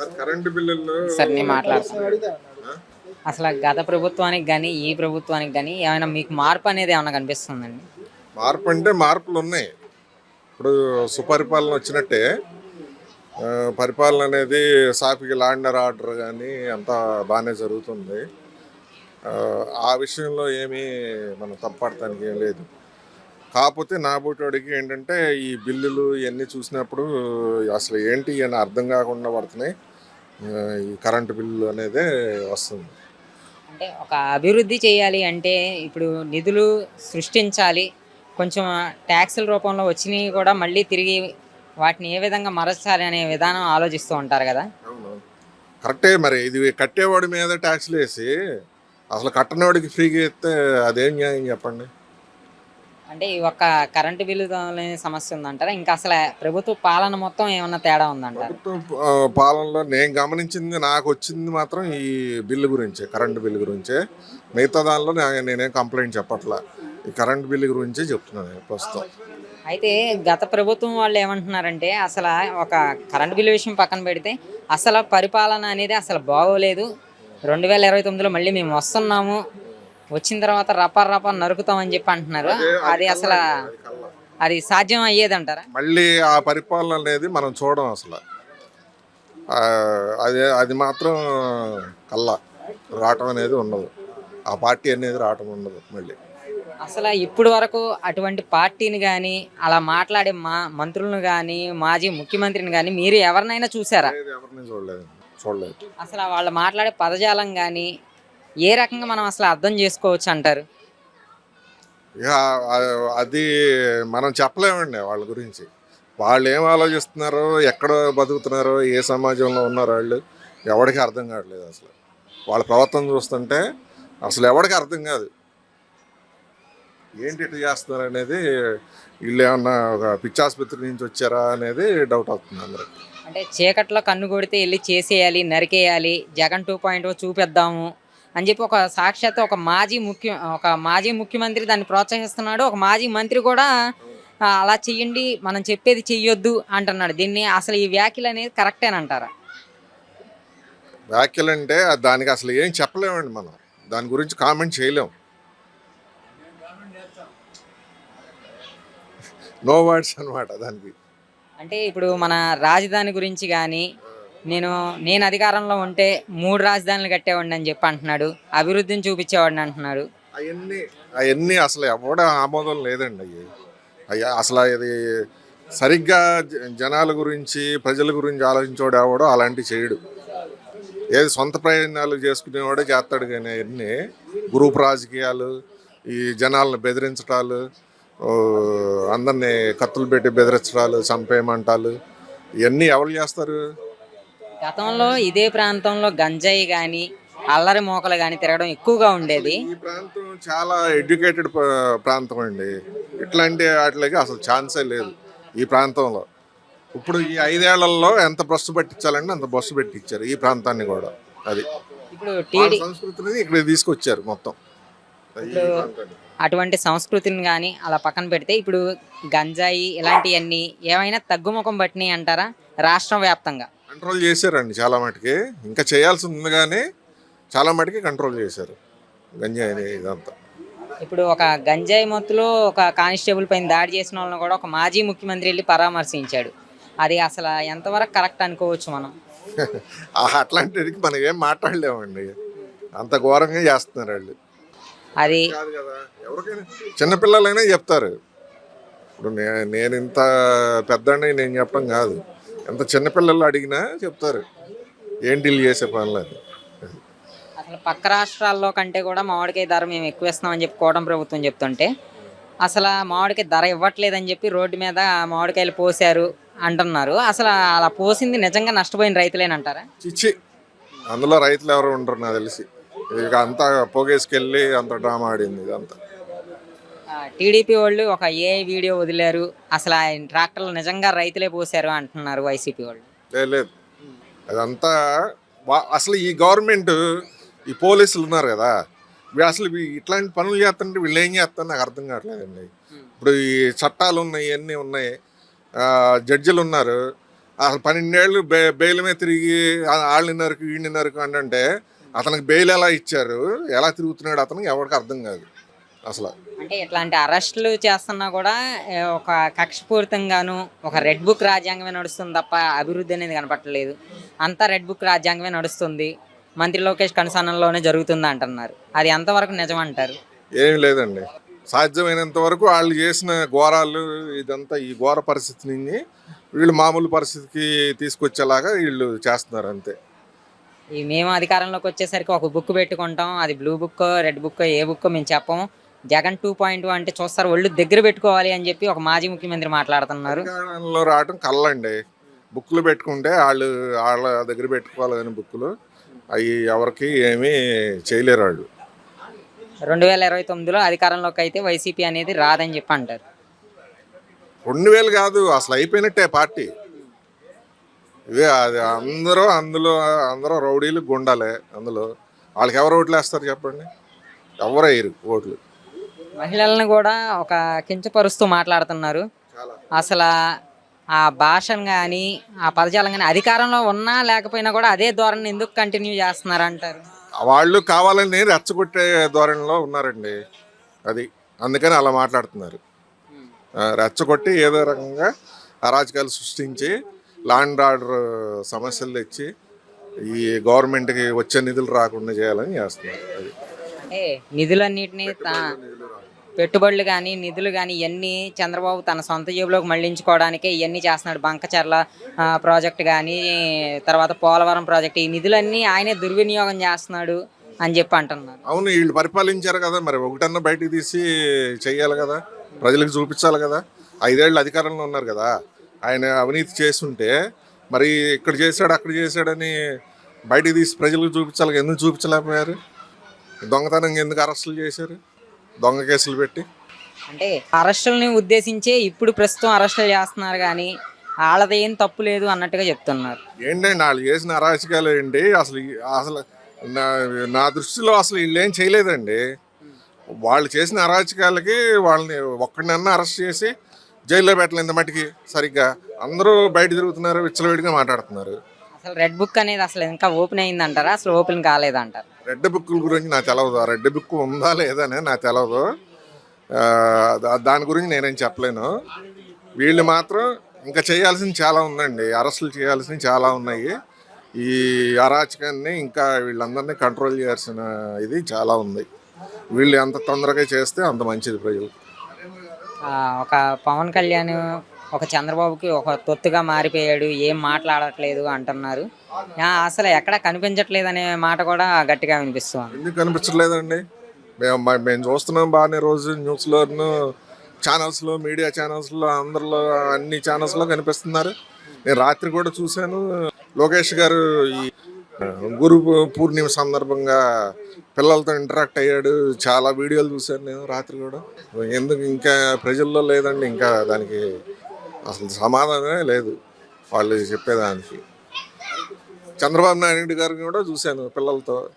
Sir current బిల్లుల్లో sir నేను అసలు గత ప్రభుత్వానికి కానీ ఈ ప్రభుత్వానికి కానీ ఏమైనా మీకు మార్పు అనేది ఏమైనా కనిపిస్తుందండి? మార్పు అంటే మార్పులు ఉన్నాయి. ఇప్పుడు సుపరిపాలన వచ్చినట్టే పరిపాలన అనేది సాఫీగా ల్యాండర్ ఆర్డర్ కానీ అంతా బాగానే జరుగుతుంది. ఆ, విషయంలో ఏమీ మనం తప్పడటానికి ఏం లేదు. కాకపోతే నా బోటోడికి ఏంటంటే ఈ బిల్లులు ఇవన్నీ చూసినప్పుడు అసలు ఏంటి అని అర్థం కాకుండా పడుతున్నాయి. కరెంటు బిల్లు అనేదే వస్తుంది. అంటే ఒక అభివృద్ధి చేయాలి అంటే ఇప్పుడు నిధులు సృష్టించాలి. కొంచెం ట్యాక్సుల రూపంలో వచ్చినవి కూడా మళ్ళీ తిరిగి వాటిని ఏ విధంగా మరచాలి అనే విధానం ఆలోచిస్తూ ఉంటారు కదా? కరెక్టే మరి. ఇది కట్టేవాడి మీద ట్యాక్స్లు వేసి అసలు కట్టనివాడికి ఫ్రీగా ఇస్తే అదేం న్యాయం చెప్పండి? అంటే ఈ ఒక్క కరెంటు బిల్లు సమస్య ఉందంటారా? ఇంకా అసలు ప్రభుత్వ పాలన మొత్తం ఏమన్నా తేడా ఉందంటారా? ప్రభుత్వం పాలనలో నేను గమనించింది నాకు వచ్చింది మాత్రం ఈ బిల్లు గురించే కరెంటు బిల్లు గురించే. మిగతా దానిలో నేనేం కంప్లైంట్ చెప్పట్లా. ఈ కరెంట్ బిల్లు గురించే చెప్తున్నాను నేను ప్రస్తుతం. అయితే గత ప్రభుత్వం వాళ్ళు ఏమంటున్నారంటే అసలు ఒక కరెంట్ బిల్లు విషయం పక్కన పెడితే అసలు పరిపాలన అనేది అసలు బాగోలేదు. రెండు వేల ఇరవై తొమ్మిదిలో మళ్ళీ మేము వస్తున్నాము. వచ్చిన తర్వాత రప రప నరుకుతామని చెప్పి అంటున్నారు. అది అసలు అది సాధ్యం అయ్యేదంటారా? మళ్ళీ ఆ పరిపాలన అనేది మనం చూడం అసలు. అదే అది మాత్రం కల్లా రావటం అనేది ఉండదు. ఆ పార్టీ అనేది రావటం ఉండదు మళ్ళీ. అసలు ఇప్పుడు వరకు అటువంటి పార్టీని కానీ అలా మాట్లాడే మా మంత్రులను కానీ మాజీ ముఖ్యమంత్రిని కానీ మీరు ఎవరినైనా చూసారా? ఎవరిని చూడలేదు. చూడలేదు. అసలు వాళ్ళు మాట్లాడే పదజాలం కానీ ఏ రకంగా మనం అసలు అర్థం చేసుకోవచ్చు అంటారు? అది మనం చెప్పలేమండి వాళ్ళ గురించి. వాళ్ళు ఏం ఆలోచిస్తున్నారో ఎక్కడ బతుకుతున్నారో ఏ సమాజంలో ఉన్నారో వాళ్ళు ఎవరికి అర్థం కావట్లేదు అసలు. వాళ్ళ ప్రవర్తన చూస్తుంటే అసలు ఎవరికి అర్థం కాదు. ఏంటి ఇట్లా చేస్తున్నారు అనేది వీళ్ళు ఏమన్నా ఒక పిచ్చాసుపత్రి నుంచి వచ్చారా అనేది డౌట్ అవుతుంది అందరికి. అంటే చీకట్లో కన్ను కొడితే వెళ్ళి చేసేయాలి నరికేయాలి జగన్ టూ పాయింట్ చూపిద్దాము అని చెప్పి ఒక సాక్షాత్ ఒక మాజీ ముఖ్య ఒక మాజీ ముఖ్యమంత్రి దాన్ని ప్రోత్సహిస్తున్నాడు. ఒక మాజీ మంత్రి కూడా అలా చెయ్యండి మనం చెప్పేది చెయ్యొద్దు అంటున్నాడు. దీన్ని అసలు ఈ వ్యాఖ్యలు అనేది కరెక్టేనంటారా వ్యాఖ్యలు అంటే దానికి అసలు ఏం చెప్పలేమండి మనం. దాని గురించి కామెంట్ చేయలేం. నో వర్డ్స్ అన్నమాట దానికి. అంటే ఇప్పుడు మన రాజధాని గురించి కానీ నేను నేను అధికారంలో ఉంటే మూడు రాజధానులు కట్టేవాడిని అని చెప్పి అంటున్నాడు. అభివృద్ధిని చూపించేవాడిని అంటున్నాడు. అవన్నీ అవన్నీ అసలు ఎవడ ఆమోదం లేదండి అవి అయ్యా అసలు ఇది సరిగ్గా జ- జనాల గురించి ప్రజల గురించి ఆలోచించేవాడు ఎవడో అలాంటివి చేయడు. ఏది సొంత ప్రయోజనాలు చేసుకునేవాడే చేస్తాడు కానీ అవన్నీ గ్రూప్ రాజకీయాలు ఈ జనాలను బెదిరించడాలు అందరినీ కత్తులు పెట్టి బెదిరించడాలు చంపేయమంటాలు ఇవన్నీ ఎవరు చేస్తారు? గతంలో ఇదే ప్రాంతంలో గంజాయి కానీ అల్లరి మోకలు కానీ తిరగడం ఎక్కువగా ఉండేది. ఈ ప్రాంతం చాలా ఎడ్యుకేటెడ్ ప్రాంతం అండి. ఇట్లాంటి వాటికి అసలు ఛాన్సే లేదు ఈ ప్రాంతంలో. ఇప్పుడు ఈ ఐదేళ్ళలో ఎంత బస్సు పట్టించాలంటే అంత బస్సు పెట్టించారు ఈ ప్రాంతాన్ని కూడా అది. ఇప్పుడు వాళ్ళ టీడీ సంస్కృతిని ఇక్కడ తీసుకొచ్చారు మొత్తం. ఈ ప్రాంతాన్ని. అటువంటి సంస్కృతిని కానీ అలా పక్కన పెడితే ఇప్పుడు గంజాయి ఇలాంటివన్నీ ఏమైనా తగ్గుముఖం పట్టినాయి అంటారా? రాష్ట్రం వ్యాప్తంగా. కంట్రోల్ చేశారండి చాలా మటుకి. ఇంకా చేయాల్సి ఉంది కానీ చాలా మటుకి కంట్రోల్ చేశారు. గంజాయి ఇదంతా. ఇప్పుడు ఒక గంజాయి మత్తులో ఒక కానిస్టేబుల్ పైన దాడి చేసిన వాళ్ళని కూడా ఒక మాజీ ముఖ్యమంత్రి వెళ్ళి పరామర్శించాడు. అది అసలు ఎంతవరకు కరెక్ట్ అనుకోవచ్చు మనం? ఆ అట్లాంటికి మనం ఏం మాట్లాడలేమండి. అంత ఘోరంగా చేస్తున్నారు వాళ్ళు. అది ఎవరికైనా చిన్నపిల్లలైనా చెప్తారు. ఇప్పుడు నేను ఇంత పెద్దని నేను చెప్పడం కాదు. ఎంత చిన్నపిల్లలు అడిగినా చెప్తారు. ఏం డీల్ చేసే పనులు అది? అసలు పక్క రాష్ట్రాల్లో కంటే కూడా మామిడికాయ ధర మేము ఎక్కువ ఇస్తున్నామని చెప్పి కూటమి ప్రభుత్వం చెప్తుంటే అసలు మామిడికాయ ధర ఇవ్వట్లేదని చెప్పి రోడ్డు మీద మామిడికాయలు పోసారు అంటున్నారు. అసలు అలా పోసింది నిజంగా నష్టపోయిన రైతులేనంటారా చిచ్చి. అందులో రైతులు ఎవరు ఉండరు నాకు తెలిసి. ఇక అంతా పోగేసుకెళ్ళి అంత డ్రామా ఆడింది ఇదంతా. టీడీపీ వాళ్ళు ఒక ఏ వీడియో వదిలేరు? అసలు ఆ ట్రాక్టర్లు నిజంగా రైతులే పోసారు అంటున్నారు వైసీపీ వాళ్ళు. లేదు. అదంతా అసలు ఈ గవర్నమెంట్ ఈ పోలీసులు ఉన్నారు కదా అసలు ఇట్లాంటి పనులు చేస్తుంటే వీళ్ళు ఏం చేస్తారు నాకు అర్థం కావట్లేదండి. ఇప్పుడు ఈ చట్టాలు ఉన్నాయి ఇవన్నీ ఉన్నాయి. జడ్జిలు ఉన్నారు. అసలు పన్నెండేళ్ళు బే బెయిల్ మీద తిరిగి వాళ్ళని నరకు వీడిని నరకు అంటే అతనికి బెయిల్ ఎలా ఇచ్చారు ఎలా తిరుగుతున్నాడు అతనికి ఎవరికి అర్థం కాదు. అసలు. అంటే ఇట్లాంటి అరెస్టులు చేస్తున్నా కూడా ఏ, ఒక కక్షపూరితంగాను ఒక రెడ్ బుక్ రాజ్యాంగమే నడుస్తుంది తప్ప అభివృద్ధి అనేది కనపట్టలేదు అంతా రెడ్ బుక్ రాజ్యాంగమే నడుస్తుంది. మంత్రి లోకేష్ కనుసన్నల్లోనే జరుగుతుంది అంటున్నారు. అది ఎంతవరకు నిజం అంటారు ఏమీ లేదండి. సాధ్యమైనంత వరకు వాళ్ళు చేసిన ఘోరాలు ఇదంతా ఈ ఘోర పరిస్థితిని వీళ్ళు మామూలు పరిస్థితికి తీసుకొచ్చేలాగా వీళ్ళు చేస్తున్నారు అంతే. ఈ మేము అధికారంలోకి వచ్చేసరికి ఒక బుక్ పెట్టుకుంటాం. అది బ్లూ బుక్ రెడ్ బుక్ ఏ బుక్ మేము చెప్పము జగన్ టూ పాయింట్ అంటే చూస్తారు ఒళ్ళు దగ్గర పెట్టుకోవాలి అని చెప్పి ఒక మాజీ ముఖ్యమంత్రి మాట్లాడుతున్నారు. అధికారంలో రావటం కళ్ళండి బుక్లు పెట్టుకుంటే వాళ్ళు వాళ్ళ దగ్గర పెట్టుకోవాలి కానీ బుక్కులు. అవి ఎవరికి ఏమీ చేయలేరు వాళ్ళు రెండు వేల ఇరవై తొమ్మిదిలో అధికారంలోకి అయితే వైసీపీ అనేది రాదని చెప్పి అంటారు. రెండు వేలు కాదు అసలు అయిపోయినట్టే పార్టీ. ఇవే అది అందరూ అందులో అందరూ రౌడీలు గుండాలే అందులో. వాళ్ళకి ఎవరు ఓట్లు వేస్తారు చెప్పండి? ఎవరు వేయరు ఓట్లు? మహిళలను కూడా ఒక కించపరుస్తూ మాట్లాడుతున్నారు. అసలు ఆ భాషను కానీ ఆ పదజాలం కానీ అధికారంలో ఉన్నా లేకపోయినా కూడా అదే ధోరణి ఎందుకు కంటిన్యూ చేస్తున్నారు అంటారు వాళ్ళు కావాలని రెచ్చగొట్టే ధోరణిలో ఉన్నారండి. అది అందుకని అలా మాట్లాడుతున్నారు. రెచ్చగొట్టి ఏదో రకంగా అరాచకాలు సృష్టించి లాండ్ ఆర్డర్ సమస్యలు తెచ్చి ఈ గవర్నమెంట్కి వచ్చే నిధులు రాకుండా చేయాలని చేస్తున్నారు. అది. నిధులన్నిటినీ పెట్టుబడులు కానీ నిధులు కానీ ఇవన్నీ చంద్రబాబు తన సొంత జేబులోకి మళ్ళించుకోవడానికే ఇవన్నీ చేస్తున్నాడు. బంకచర్ల ఆ, ప్రాజెక్ట్ కానీ తర్వాత పోలవరం ప్రాజెక్ట్. ఈ నిధులన్నీ ఆయనే దుర్వినియోగం చేస్తున్నాడు అని చెప్పి అంటున్నారు. అవును వీళ్ళు పరిపాలించారు కదా. మరి ఒకటన్నా బయటకు తీసి చెయ్యాలి కదా. ప్రజలకు చూపించాలి కదా. ఐదేళ్ళు అధికారంలో ఉన్నారు కదా. ఆయన అవినీతి చేస్తుంటే మరి ఇక్కడ చేశాడు అక్కడ చేశాడని బయటకు తీసి ప్రజలకు చూపించాలి. ఎందుకు చూపించలేకపోయారు? దొంగతనం ఎందుకు అరెస్టులు చేశారు? దొంగ కేసులు పెట్టి? అంటే అరెస్టుల్ని ఉద్దేశించే ఇప్పుడు ప్రస్తుతం అరెస్టులు చేస్తున్నారు కానీ వాళ్ళది ఏం తప్పు లేదు అన్నట్టుగా చెప్తున్నారు. ఏంటండి వాళ్ళు చేసిన అరాచకాలు ఏంటి? అసలు అసలు నా దృష్టిలో అసలు వీళ్ళు ఏం చేయలేదండి. వాళ్ళు చేసిన అరాచకాలకి వాళ్ళని ఒక్కడినన్నా అరెస్ట్ చేసి జైల్లో పెట్టలేదు మట్టికి సరిగ్గా. అందరూ బయట తిరుగుతున్నారు విచ్చలవిడిగా మాట్లాడుతున్నారు. అసలు రెడ్ బుక్ అనేది అసలు ఇంకా ఓపెన్ అయిందంటారా? అసలు ఓపెన్ కాలేదంటారు? రెడ్ బుక్కుల గురించి నాకు తెలవదు. రెడ్ బుక్ ఉందా లేదా అనేది నాకు తెలవదు. దాని గురించి నేనేం చెప్పలేను. వీళ్ళు మాత్రం ఇంకా చేయాల్సింది చాలా ఉందండి. అరెస్టులు చేయాల్సినవి చాలా ఉన్నాయి. ఈ అరాచకాన్ని ఇంకా వీళ్ళందరినీ కంట్రోల్ చేయాల్సిన ఇది చాలా ఉంది. వీళ్ళు ఎంత తొందరగా చేస్తే అంత మంచిది ప్రజలు. ఒక పవన్ కళ్యాణ్ ఒక చంద్రబాబుకి ఒక తొత్తుగా మారిపోయాడు ఏం మాట్లాడట్లేదు అంటున్నారు. అసలు ఎక్కడ కనిపించట్లేదు అనే మాట కూడా గట్టిగా వినిపిస్తుంది. ఎందుకు కనిపించట్లేదండి? మేము మేము చూస్తున్నాం బాగానే రోజు న్యూస్లోను ఛానల్స్లో మీడియా ఛానల్స్లో అందరిలో అన్ని ఛానల్స్లో కనిపిస్తున్నారు. నేను రాత్రి కూడా చూశాను. లోకేష్ గారు ఈ గురు పూర్ణిమ సందర్భంగా పిల్లలతో ఇంటరాక్ట్ అయ్యాడు. చాలా వీడియోలు చూశాను నేను రాత్రి కూడా. ఎందుకు ఇంకా ప్రజల్లో లేదండి ఇంకా దానికి అసలు సమాధానమే లేదు వాళ్ళు చెప్పేదానికి. చంద్రబాబు నాయుడు గారిని కూడా చూశాను పిల్లలతో.